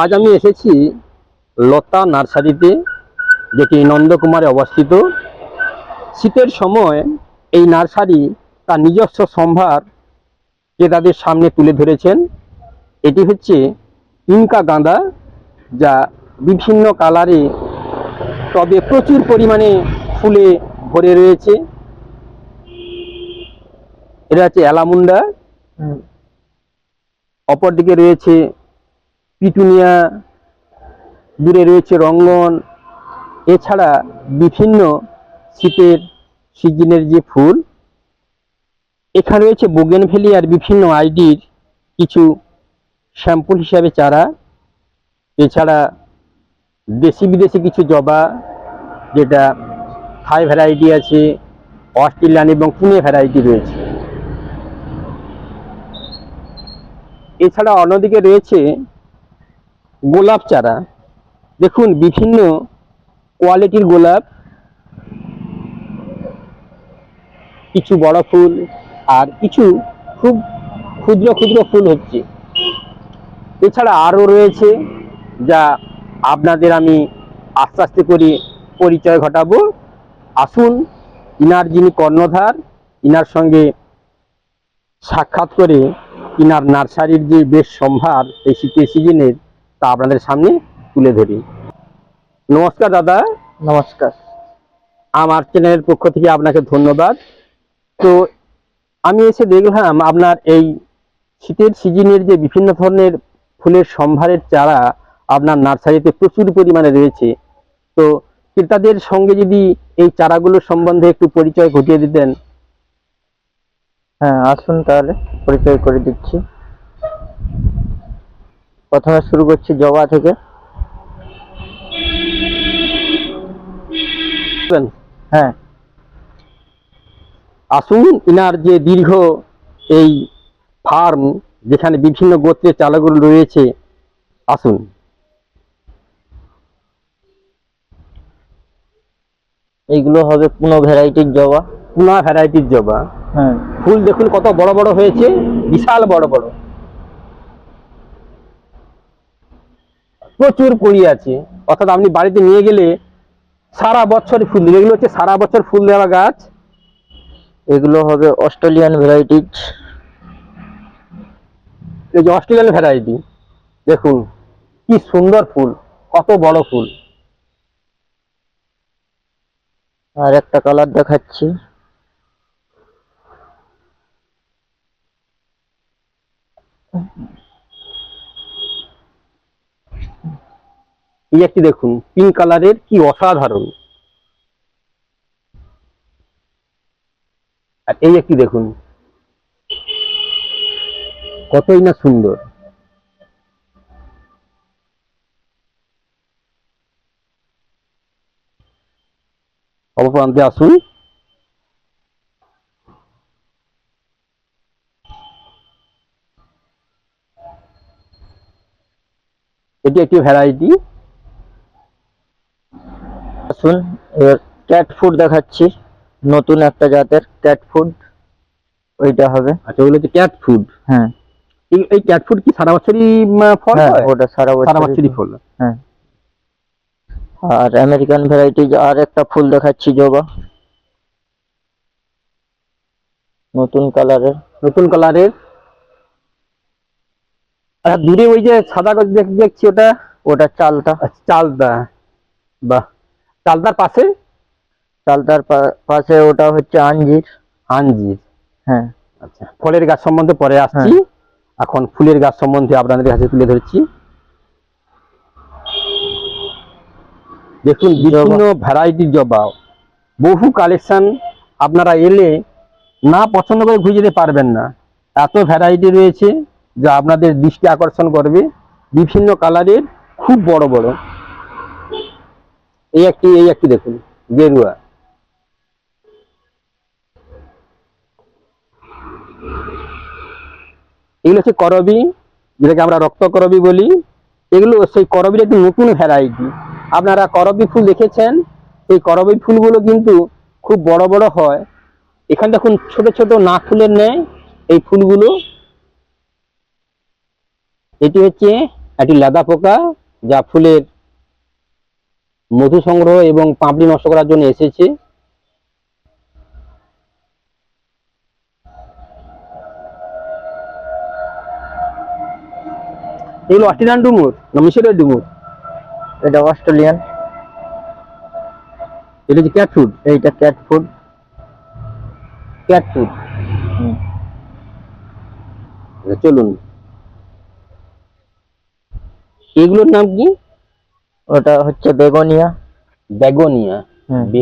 আজ আমি এসেছি লতা নার্সারিতে, যেটি নন্দকুমারে অবস্থিত। শীতের সময় এই নার্সারি তার নিজস্ব সম্ভার ক্রেতাদের সামনে তুলে ধরেছেন, এটি হচ্ছে ইনকা গাঁদা, যা বিভিন্ন কালারে তবে প্রচুর পরিমাণে ফুলে ভরে রয়েছে। এটা হচ্ছে অ্যালামুন্ডা। অপরদিকে রয়েছে পিটুনিয়া, দূরে রয়েছে রঙ্গন। এছাড়া বিভিন্ন শীতের সিজনের যে ফুল, এখানে রয়েছে বোগেনভেলিয়ার বিভিন্ন আইডির কিছু স্যাম্পল হিসাবে চারা। এছাড়া দেশি বিদেশি কিছু জবা, যেটা থাই ভ্যারাইটি আছে, অস্ট্রেলিয়ান এবং পুনে ভ্যারাইটি রয়েছে। এছাড়া অন্যদিকে রয়েছে গোলাপ চারা। দেখুন, বিভিন্ন কোয়ালিটির গোলাপ। কিছু বড় ফুল আর কিছু খুব ক্ষুদ্র ক্ষুদ্র ফুল হচ্ছে। এছাড়া আরও রয়েছে যা আপনাদের আমি আস্তে আস্তে করে পরিচয় ঘটাবো। আসুন, ইনার যিনি কর্ণধার, ইনার সঙ্গে সাক্ষাৎ করে ইনার নার্সারির যে বেশ সম্ভার এই শীতের সিজনের তা আপনাদের সামনে তুলে ধরি। নমস্কার দাদা। নমস্কার। আমার চ্যানেলের পক্ষ থেকে আপনাকে ধন্যবাদ। তো আমি এসে দেখলাম আপনার এই শীতের সিজনের যে বিভিন্ন ধরনের ফুলের সম্ভারের চারা আপনার নার্সারিতে প্রচুর পরিমাণে রয়েছে। তো ক্রেতাদের সঙ্গে যদি এই চারাগুলোর সম্বন্ধে একটু পরিচয় ঘটিয়ে দিতেন হ্যাঁ আসুন তাহলে পরিচয় করে দিচ্ছি। প্রথমে শুরু করছি জবা থেকে। হ্যাঁ। আসুন ইনার যে দীর্ঘ এই ফার্ম যেখানে বিভিন্ন গোত্রের চালাগুলো রয়েছে আসুন। এইগুলো হবে কোনো ভ্যারাইটির জবা। পুনা ভ্যারাইটির জবা। হ্যাঁ। ফুল দেখুন কত বড় বড় হয়েছে বিশাল বড় বড়। প্রচুর কুড়ি আছে। অর্থাৎ আপনি বাড়িতে নিয়ে গেলে সারা বছর ফুল দেবে। এগুলো হচ্ছে সারা বছর ফুল দেওয়া গাছ। এগুলো হবে অস্ট্রেলিয়ান ভ্যারাইটিজ এই যে অস্ট্রেলিয়ান ভ্যারাইটি দেখুন কি সুন্দর ফুল কত বড় ফুল। আর একটা কালার দেখাচ্ছি। এই একটি দেখুন পিঙ্ক কালারের কি অসাধারণ। আর এই একটি দেখুন, কতই না সুন্দর। অপপ্রান্তে আসুন। এটি একটি ভ্যারাইটি আসুন এবার ক্যাট ফুড দেখাচ্ছি। নতুন একটা জাতের ক্যাট ফুড ওইটা হবে। আচ্ছা ওগুলো হচ্ছে ক্যাট ফুড হ্যাঁ। এই ক্যাট ফুড কি সারা বছরই ফল হ্যাঁ হয়? ওটা সারা সারা বছর বছরই ফল। হ্যাঁ। আর আমেরিকান ভ্যারাইটিজ আর একটা ফুল দেখাচ্ছি জবা। নতুন কালারের নতুন কালারের আর দূরে ওই যে সাদা গাছ দেখ- দেখছি ওটা? ওটা চালতা আচ্ছা, চালদা। বাহ। চালদার পাশে? চালতার পাশে ওটা হচ্ছে আঞ্জির। আঞ্জির। হ্যাঁ। আচ্ছা ফলের গাছ সম্বন্ধে পরে আসছি। এখন ফুলের গাছ সম্বন্ধে আপনাদের কাছে তুলে ধরছি। দেখুন বিভিন্ন ভ্যারাইটির জবা। বহু কালেকশন আপনারা এলে না পছন্দ করে ঘুরে যেতে পারবেন না। এত ভ্যারাইটি রয়েছে। যা আপনাদের দৃষ্টি আকর্ষণ করবে, বিভিন্ন কালারের, খুব বড় বড়। এই একটি এই একটি দেখুন, গেরুয়া। এগুলো হচ্ছে করবি, যেটাকে আমরা রক্ত করবি বলি। এগুলো সেই করবির একটি নতুন ভ্যারাইটি আপনারা করবি ফুল দেখেছেন? এই করবি ফুলগুলো কিন্তু খুব বড় বড় হয়। এখানে দেখুন ছোট ছোট না ফুলের নেয় এই ফুলগুলো এটি হচ্ছে একটি লাদা পোকা যা ফুলের মধু সংগ্রহ এবং পাপড়ি নষ্ট করার জন্য এসেছে। এগুলো অস্ট্রেলিয়ান ডুমুর না মিশরের ডুমুর? এটা অস্ট্রেলিয়ান। এটা হচ্ছে ক্যাট ফুড এইটা ক্যাট ফুড ক্যাট ফুড চলুন। এগুলোর নাম কি? ওটা হচ্ছে বেগোনিয়া। বেগোনিয়া।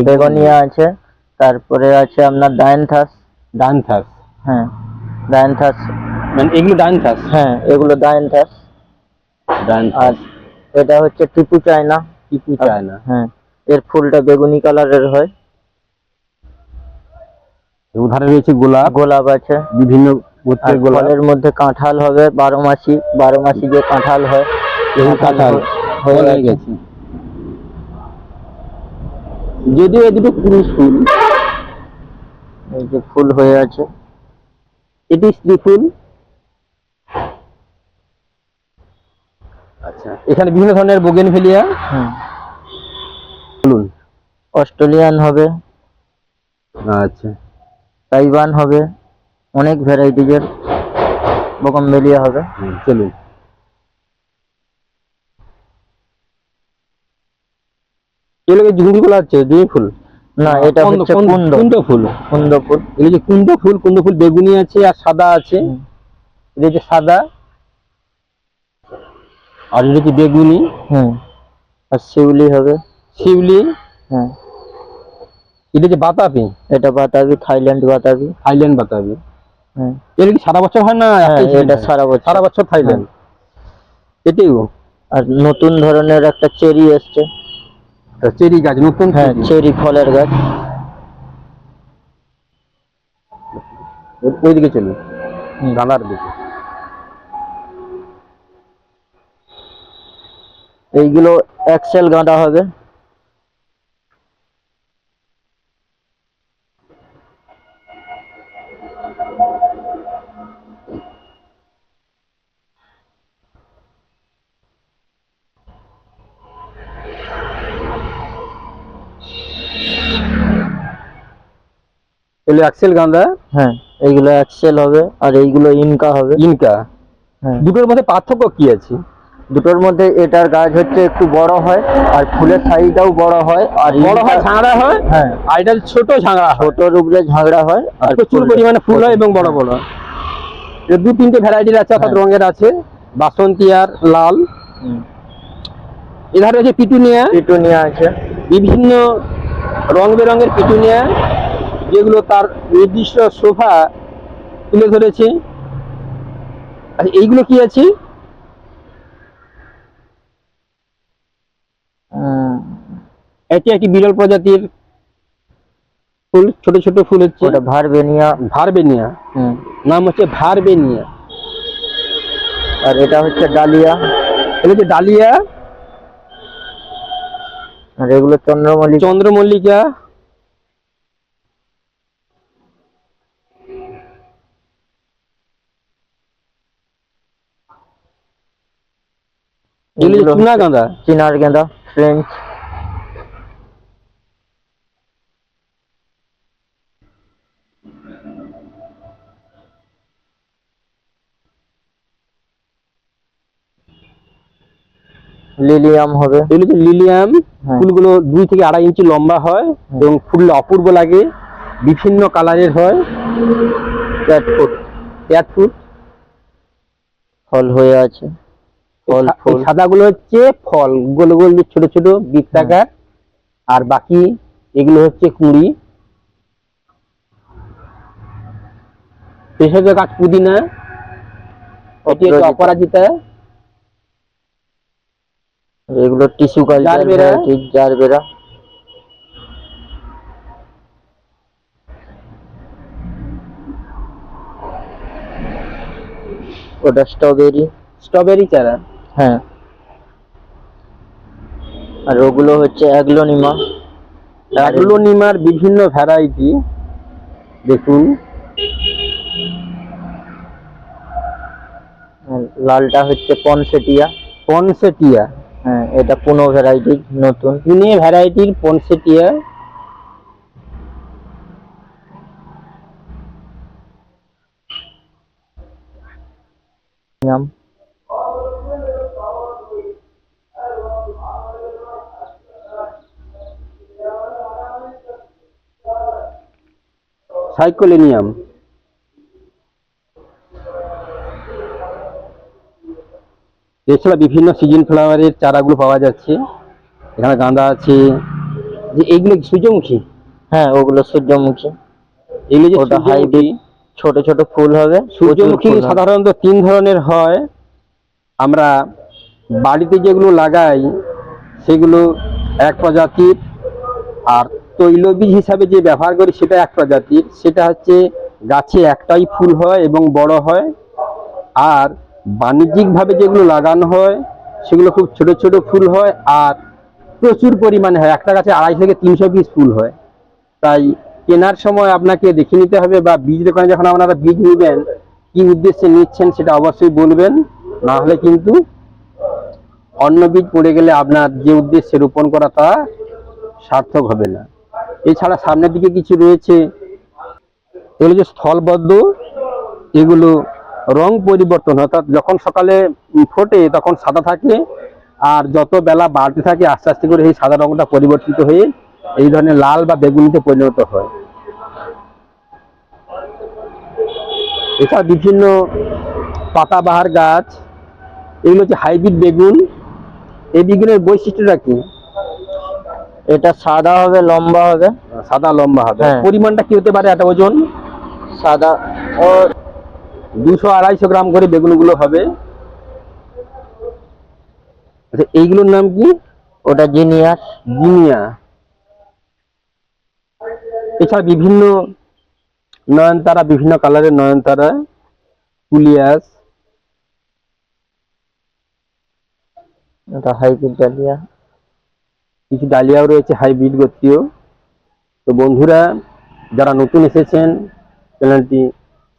বেগোনিয়া। আছে তারপরে আছে আপনার ডায়ানথাস ডানথাস হ্যাঁ ডায়ানথাস মানে এগুলো ডানথাস হ্যাঁ এগুলো ডায়ানথাস আর এটা হচ্ছে টিপু চায়না। টিপু চায়না। হ্যাঁ এর ফুলটা বেগুনি কালারের হয়। উধারে রয়েছে গোলাপ। গোলাপ আছে। বিভিন্ন গোত্রের গোলাপ। ফলের মধ্যে কাঁঠাল হবে বারো মাসি বারো মাসি যে কাঁঠাল হয়। এবং কাঁঠাল হয়ে হয়ে গেছে। যদিও এই দুটো পুরুষ ফুল। এই যে ফুল হয়ে আছে। এটি স্ত্রী ফুল। আচ্ছা। এখানে বিভিন্ন ধরনের বোগেনভেলিয়া হুম। বলুন। অস্ট্রেলিয়ান হবে। আচ্ছা। তাইওয়ান হবে। অনেক ভ্যারাইটিজের বোগনভেলিয়া হবে। চলুন। এগুলো ঝুঁকি ফুল আছে জুঁই ফুল? না এটা কুন্দ- হচ্ছে কুন্দ- কুন্দ ফুল। কুন্দ ফুল। এগুলো যে কুন্দ ফুল কুন্দ ফুল বেগুনি আছে আর সাদা আছে। হুম। এটা সাদা। আর এটা হচ্ছে বেগুনি। হুম। আর শিউলি হবে। শিউলি। হ্যাঁ। এটা হচ্ছে বাতাবি। এটা বাতাবি থাইল্যান্ড বাতাবি। থাইল্যান্ড বাতাবি। হ্যাঁ। এটা কি সারা বছর হয় না? হ্যাঁ, এটা সারা বছর। সারা বছর থাইল্যান্ড। এটিও আর নতুন ধরনের একটা চেরি এসছে। চেরি গাছ নতুন হ্যাঁ চেরি। চেরি ফলের গাছ ওই- ওইদিকে চলুন হুম। গাঁদার দিকে এইগুলো এক্সেল গাঁদা হবে এগুলো অ্যাক্সেল গাঁদা? হ্যাঁ। এইগুলো এক্সেল হবে আর এইগুলো ইনকা হবে। ইনকা হ্যাঁ। দুটোর মধ্যে পার্থক্য কি আছে? দুটোর মধ্যে এটার গাছ হচ্ছে একটু বড় হয় আর ফুলের সাইজটাও বড় হয় আর বড় হয় ঝাঁড়া হয়? হ্যাঁ। আর এটা ছোট ছোটর উপরে ঝাগড়া হয় আর প্রচুর পরিমাণে ফুল হয় এবং বড় বড় দু তিনটে ভ্যারাইটির আছে অর্থাৎ হ্যাঁ। রঙের আছে। বাসন্তী আর লাল। এধারে আছে পিটুনিয়া। পিটুনিয়া আছে। বিভিন্ন রং বেরঙের পিটুনিয়া। যেগুলো তার নির্দিষ্ট শোভা তুলে ধরেছে। আচ্ছা এইগুলো কি আছে? এটি একটি বিরল প্রজাতির ফুল ছোট ছোট ফুল হচ্ছে। ওটা ভারবেনিয়া। ভারবেনিয়া। নাম হচ্ছে ভারবেনিয়া। আর এটা হচ্ছে ডালিয়া। এটা হচ্ছে ডালিয়া। আর এগুলো চন্দ্রমল্লিকা। চন্দ্রমল্লিকা। এগুলো চুনা গাঁদা চিনার গেঁদা ফ্রেঞ্চ লিলিয়াম হবে। এগুলো লিলিয়াম হ্যাঁ। ফুলগুলো দুই থেকে আড়াই ইঞ্চি লম্বা হয় এবং ফুল অপূর্ব লাগে বিভিন্ন কালারের হয়। ক্যাটফুট ক্যাট ফুল ফল হয়ে আছে। ফল ফুল। সাদাগুলো হচ্ছে ফল গোল গোল ছোট ছোট বৃত্তাকার আর বাকি এগুলো হচ্ছে কুঁড়ি। ভেষজ গাছ পুদিনা। এটি হচ্ছে অপরাজিতা। এগুলো টিস্যু কালচার জারবেরা। জারবেরা ওটা স্ট্রবেরি। স্ট্রবেরি চারা। হ্যাঁ। আর ওগুলো হচ্ছে অ্যাগলোনিমা। অ্যাগ্লোনিমার বিভিন্ন ভ্যারাইটি দেখুন। লালটা হচ্ছে পনসেটিয়া। পনসেটিয়া। হ্যাঁ এটা পুনো ভ্যারাইটি নতুন। পুনে ভ্যারাইটির পনসেটিয়া। নাম? সাইকোলেনিয়াম। এছাড়া বিভিন্ন সিজন ফ্লাওয়ারের চারাগুলো পাওয়া যাচ্ছে। এখানে গাঁদা আছে। যে এইগুলো সূর্যমুখী? হ্যাঁ ওগুলো সূর্যমুখী। এগুলো যে ওটা hybrid ছোট ছোট ফুল হবে সূর্যমুখী সাধারণত তিন ধরনের হয়। আমরা বাড়িতে যেগুলো লাগাই সেগুলো এক প্রজাতির আর তৈলবীজ হিসাবে যে ব্যবহার করি সেটা এক প্রজাতির। সেটা হচ্ছে গাছে একটাই ফুল হয় এবং বড় হয়। আর বাণিজ্যিকভাবে যেগুলো লাগানো হয়, সেগুলো খুব ছোট ছোট ফুল হয় আর প্রচুর পরিমাণে হয়। একটা গাছে আড়াই থেকে তিনশো পিস ফুল হয়। তাই কেনার সময় আপনাকে দেখে নিতে হবে বা বীজ দোকানে যখন আপনারা বীজ নেবেন, কি উদ্দেশ্যে নিচ্ছেন সেটা অবশ্যই বলবেন। না হলে কিন্তু অন্য বীজ পড়ে গেলে আপনার যে উদ্দেশ্যে রোপণ করা তা সার্থক হবে না। এছাড়া সামনের দিকে কিছু রয়েছে। এগুলো যে স্থলবদ্ধ এগুলো রং পরিবর্তন অর্থাৎ যখন সকালে ফোটে তখন সাদা থাকে আর যত বেলা বাড়তে থাকে আস্তে আস্তে করে এই সাদা রংটা পরিবর্তিত হয়ে এই ধরনের লাল বা বেগুনিতে পরিণত হয়। এছাড়া বিভিন্ন পাতাবাহার গাছ, এগুলো হচ্ছে হাইব্রিড বেগুন। এই বেগুনের বৈশিষ্ট্যটা কি? এটা সাদা হবে লম্বা হবে। সাদা লম্বা হবে। হ্যাঁ। পরিমাণটা কি হতে পারে একটা ওজন? সাদা ও দুশো আড়াইশো গ্রাম করে বেগুনগুলো হবে। আচ্ছা এইগুলোর নাম কি? ওটা জিনিয়াস। জিনিয়া। এছাড়া বিভিন্ন নয়নতারা বিভিন্ন কালারের নয়নতারা কুলিয়াস ওটা হাইব্রিড ডালিয়া। কিছু ডালিয়াও রয়েছে হাইব্রিড গোত্রীয়। তো বন্ধুরা, যারা নতুন এসেছেন, চ্যানেলটি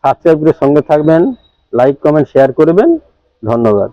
সাবস্ক্রাইব করে সঙ্গে থাকবেন, লাইক, কমেন্ট, শেয়ার করবেন। ধন্যবাদ।